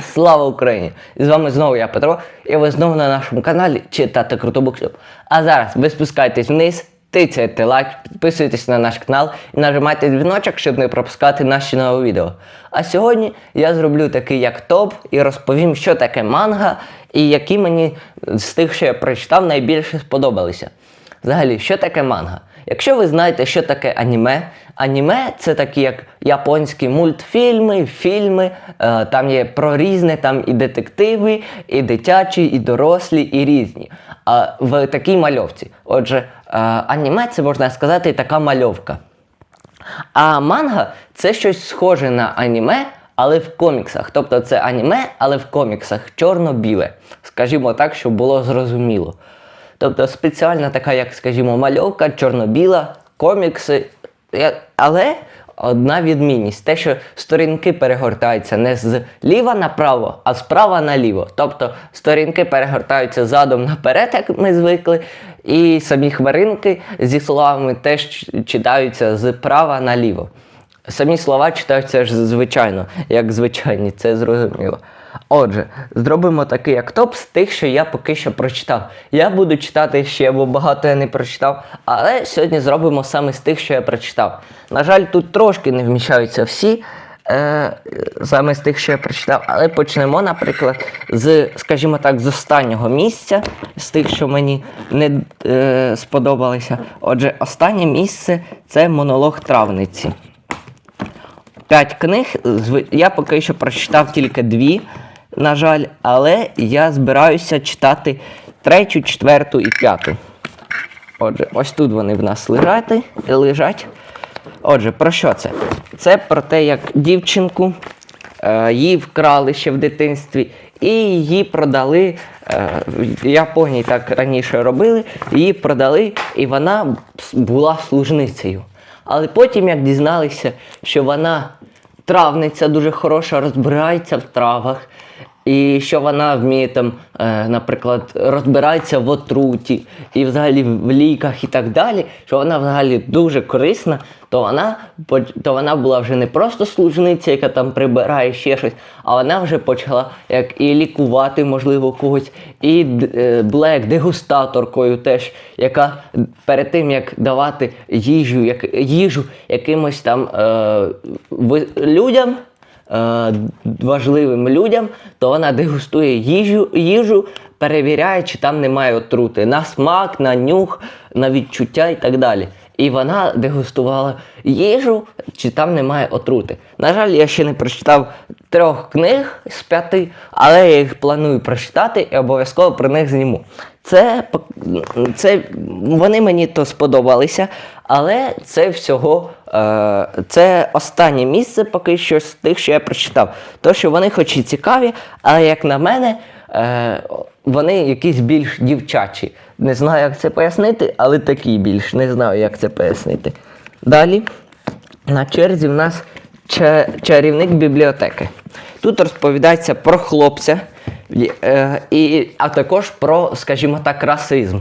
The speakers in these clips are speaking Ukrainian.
Слава Україні! І з вами знову я Петро, і ви знову на нашому каналі читати круто буксів. А зараз ви спускайтесь вниз, тицяйте лайк, підписуйтесь на наш канал і нажимайте дзвіночок, щоб не пропускати наші нові відео. А сьогодні я зроблю такий як топ і розповім, що таке манга і які мені з тих, що я прочитав, найбільше сподобалися. Взагалі, що таке манга? Якщо ви знаєте, що таке аніме, аніме це такі як японські мультфільми, фільми, е, там є про різне, там і детективи, і дитячі, і дорослі, і різні. А в такій мальовці. Отже, е, аніме це можна сказати така мальовка. А манга це щось схоже на аніме, але в коміксах. Тобто це аніме, але в коміксах чорно-біле. Скажімо так, щоб було зрозуміло. Тобто спеціальна така, як скажімо, мальовка, чорно-біла, комікси. Але одна відмінність: те, що сторінки перегортаються не з ліва направо, а справа наліво. Тобто сторінки перегортаються задом наперед, як ми звикли, і самі хмаринки зі словами теж читаються з права наліво. Самі слова читаються ж звичайно, як звичайні, це зрозуміло. Отже, зробимо такий як топ з тих, що я поки що прочитав. Я буду читати ще, бо багато я не прочитав, але сьогодні зробимо саме з тих, що я прочитав. На жаль, тут трошки не вміщаються всі. Е, саме з тих, що я прочитав, але почнемо, наприклад, з, скажімо так, з останнього місця, з тих, що мені не е, сподобалися. Отже, останнє місце це монолог травниці. П'ять книг. Я поки що прочитав тільки дві, на жаль, але я збираюся читати третю, четверту і п'яту. Отже, ось тут вони в нас лежать. лежать. Отже, про що це? Це про те, як дівчинку е, її вкрали ще в дитинстві, і її продали. Е, Японії так раніше робили, її продали, і вона була служницею. Але потім, як дізналися, що вона травниця дуже хороша, розбирається в травах, і що вона вміє там, е, наприклад, розбирається в отруті і взагалі в ліках і так далі, що вона взагалі дуже корисна, то вона, то вона була вже не просто служниця, яка там прибирає ще щось, а вона вже почала як і лікувати, можливо, когось, і е, була як дегустаторкою теж, яка перед тим як давати їжу, як, їжу якимось там е, людям е, важливим людям, то вона дегустує їжу, їжу, перевіряє, чи там немає отрути на смак, на нюх, на відчуття і так далі. І вона дегустувала їжу, чи там немає отрути. На жаль, я ще не прочитав трьох книг з п'яти, але я їх планую прочитати і обов'язково про них зніму. Це, це вони мені то сподобалися, але це всього це останнє місце поки що з тих, що я прочитав. То, що вони хоч і цікаві, але як на мене, е, вони якісь більш дівчачі. Не знаю, як це пояснити, але такі більш. Не знаю, як це пояснити. Далі на черзі в нас чарівник бібліотеки. Тут розповідається про хлопця, е, а також про, скажімо так, расизм.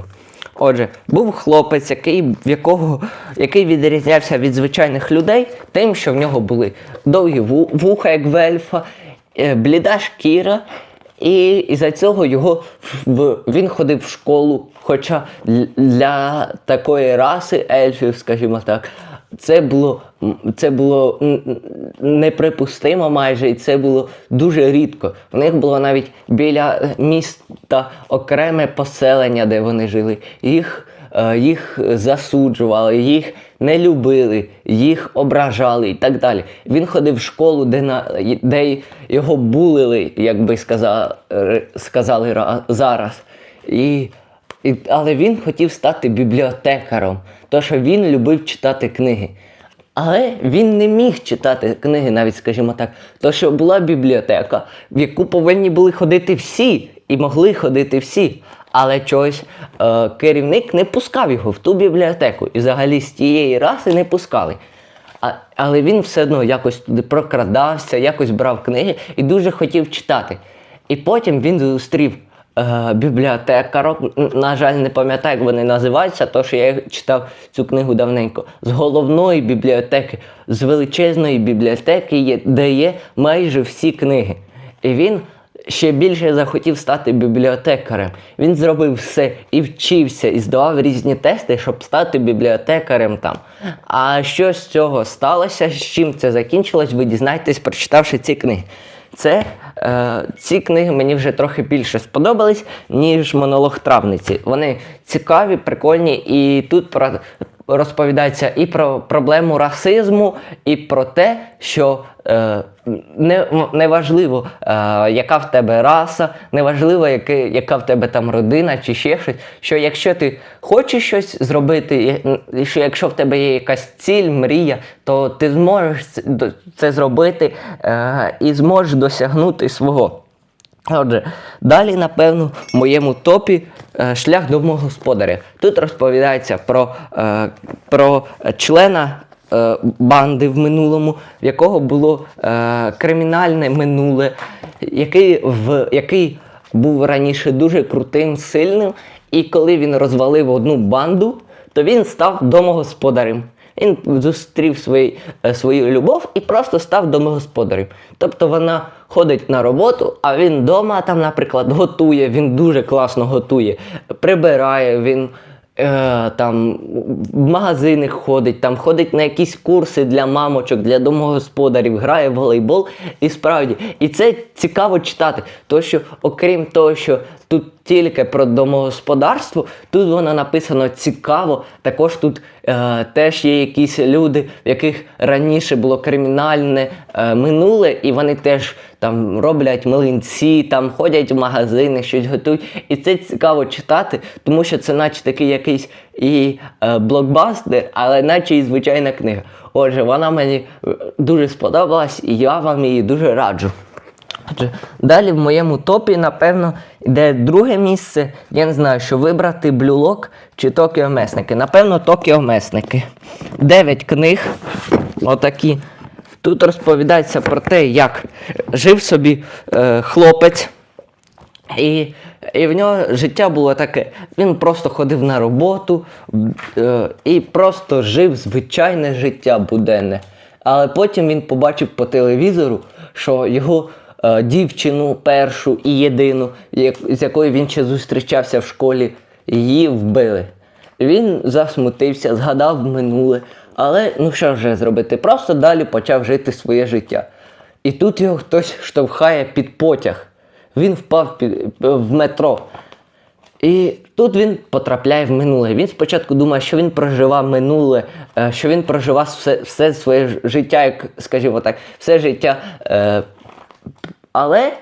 Отже, був хлопець, який, в якого, який відрізнявся від звичайних людей тим, що в нього були довгі ву- вуха, як в ельфа, е, бліда шкіра, і із-за цього його в, він ходив в школу. Хоча для такої раси ельфів, скажімо так, це було, це було неприпустимо майже, і це було дуже рідко. В них було навіть біля е, міста окреме поселення, де вони жили. Їх, е, їх засуджували, їх не любили, їх ображали і так далі. Він ходив в школу, де, на, де його булили, як би сказали, сказали зараз. І але він хотів стати бібліотекаром, тому що він любив читати книги. Але він не міг читати книги, навіть скажімо так, то що була бібліотека, в яку повинні були ходити всі, і могли ходити всі. Але чогось е, керівник не пускав його в ту бібліотеку. І взагалі з тієї раси не пускали. А, але він все одно якось туди прокрадався, якось брав книги і дуже хотів читати. І потім він зустрів бібліотекарок, на жаль, не пам'ятаю, як вони називаються, тому що я читав цю книгу давненько. З головної бібліотеки, з величезної бібліотеки, де є майже всі книги. І він ще більше захотів стати бібліотекарем. Він зробив все і вчився, і здавав різні тести, щоб стати бібліотекарем там. А що з цього сталося, з чим це закінчилось, ви дізнаєтесь, прочитавши ці книги. Це е, ці книги мені вже трохи більше сподобались, ніж монолог травниці. Вони цікаві, прикольні, і тут про, розповідається і про проблему расизму, і про те, що е, не, неважливо, е, яка в тебе раса, неважливо, яке, яка в тебе там родина чи ще щось. Що якщо ти хочеш щось зробити, і- що якщо в тебе є якась ціль, мрія, то ти зможеш це зробити е, і зможеш досягнути свого. Отже, далі, напевно, в моєму топі е, шлях домогосподаря. Тут розповідається про, е, про члена е, банди в минулому, в якого було кримінальне минуле, який, в, який був раніше дуже крутим, сильним, і коли він розвалив одну банду, то він став домогосподарем. Він зустрів свої, е, свою любов і просто став домогосподарем. Тобто вона ходить на роботу, а він вдома там, наприклад, готує, він дуже класно готує, прибирає, він е, там в магазини ходить, там ходить на якісь курси для мамочок, для домогосподарів, грає в волейбол. І справді, і це цікаво читати. То що, окрім того, що тут тільки про домогосподарство, тут воно написано цікаво. Також тут е, теж є якісь люди, в яких раніше було кримінальне е, минуле, і вони теж там роблять млинці, там ходять в магазини, щось готують. І це цікаво читати, тому що це наче такий якийсь і е, блокбастер, але наче і звичайна книга. Отже, вона мені е, дуже сподобалась, і я вам її дуже раджу. Далі в моєму топі, напевно, йде друге місце. Я не знаю, що вибрати блюлок чи Токіо Месники. Напевно, Токіо Месники. Дев'ять книг. Отакі. Тут розповідається про те, як жив собі е, хлопець. І, і в нього життя було таке. Він просто ходив на роботу е, і просто жив звичайне життя буденне. Але потім він побачив по телевізору, що його дівчину першу і єдину, з якою він ще зустрічався в школі, її вбили. Він засмутився, згадав минуле, але ну що вже зробити? Просто далі почав жити своє життя. І тут його хтось штовхає під потяг. Він впав під, в метро. І тут він потрапляє в минуле. Він спочатку думає, що він проживав минуле, е, що він проживав все, все своє життя, як скажімо так, все життя. е, Але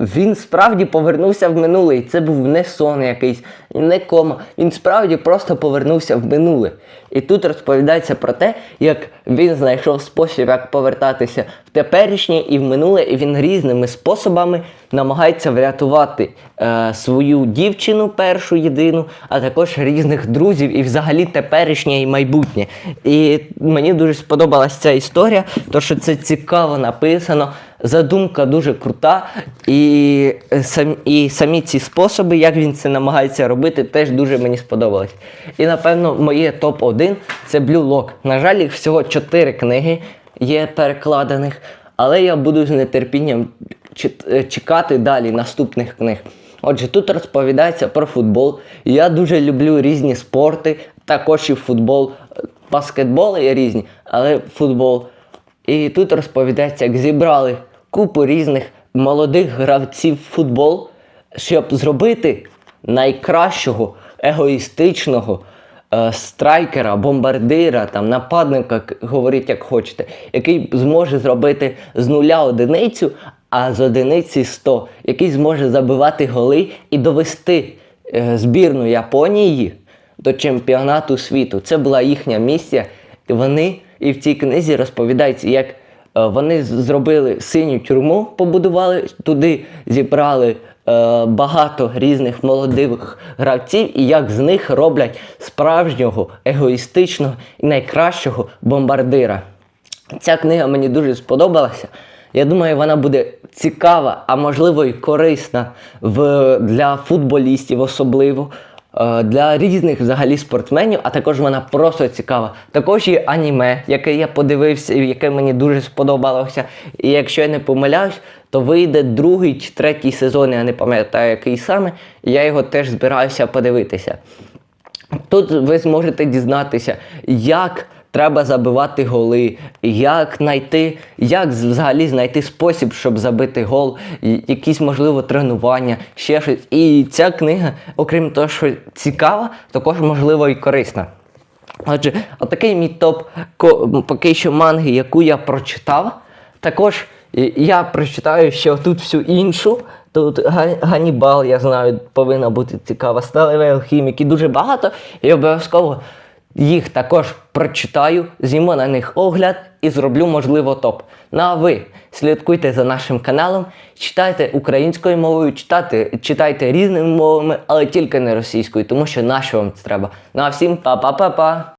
він справді повернувся в минуле. Це був не сон якийсь, не кома. Він справді просто повернувся в минуле. І тут розповідається про те, як він знайшов спосіб, як повертатися в теперішнє і в минуле, і він різними способами намагається врятувати е, свою дівчину, першу єдину, а також різних друзів і взагалі теперішнє і майбутнє. І мені дуже сподобалася ця історія, тому що це цікаво написано. Задумка дуже крута, і, е, сам, і самі ці способи, як він це намагається робити, теж дуже мені сподобались. І напевно, моє топ-1 це Blue Lock. На жаль, їх всього 4 книги є перекладених, але я буду з нетерпінням е, чекати далі наступних книг. Отже, тут розповідається про футбол. Я дуже люблю різні спорти, також і футбол. Баскетбол є різні, але футбол. І тут розповідається, як зібрали купу різних молодих гравців в футбол, щоб зробити найкращого егоїстичного е, страйкера, бомбардира, там, нападника, говоріть як хочете, який зможе зробити з нуля одиницю, а з одиниці 100, який зможе забивати голи і довести е, збірну Японії до чемпіонату світу. Це була їхня місія. Вони і в цій книзі розповідається, як вони зробили синю тюрму, побудували, туди зібрали е, багато різних молодих гравців, і як з них роблять справжнього, егоїстичного і найкращого бомбардира. Ця книга мені дуже сподобалася. Я думаю, вона буде цікава, а можливо і корисна в, для футболістів особливо, е, для різних взагалі спортсменів, а також вона просто цікава. Також є аніме, яке я подивився яке мені дуже сподобалося. І якщо я не помиляюсь, то вийде другий чи третій сезон, я не пам'ятаю, який саме. і Я його теж збираюся подивитися. Тут ви зможете дізнатися, як треба забивати голи, як знайти, як взагалі знайти спосіб, щоб забити гол, якісь, можливо, тренування, ще щось. І ця книга, окрім того, що цікава, також можливо і корисна. Отже, отакий мій топ поки що манги, яку я прочитав. Також я прочитаю ще тут всю іншу. Тут Га- Ганнібал, я знаю, повинна бути цікава. Сталевий алхімік і дуже багато. І обов'язково їх також прочитаю, зніму на них огляд і зроблю, можливо, топ. Ну а ви слідкуйте за нашим каналом, читайте українською мовою, читайте, читайте різними мовами, але тільки не російською, тому що нащо вам це треба. Ну а всім па-па-па-па!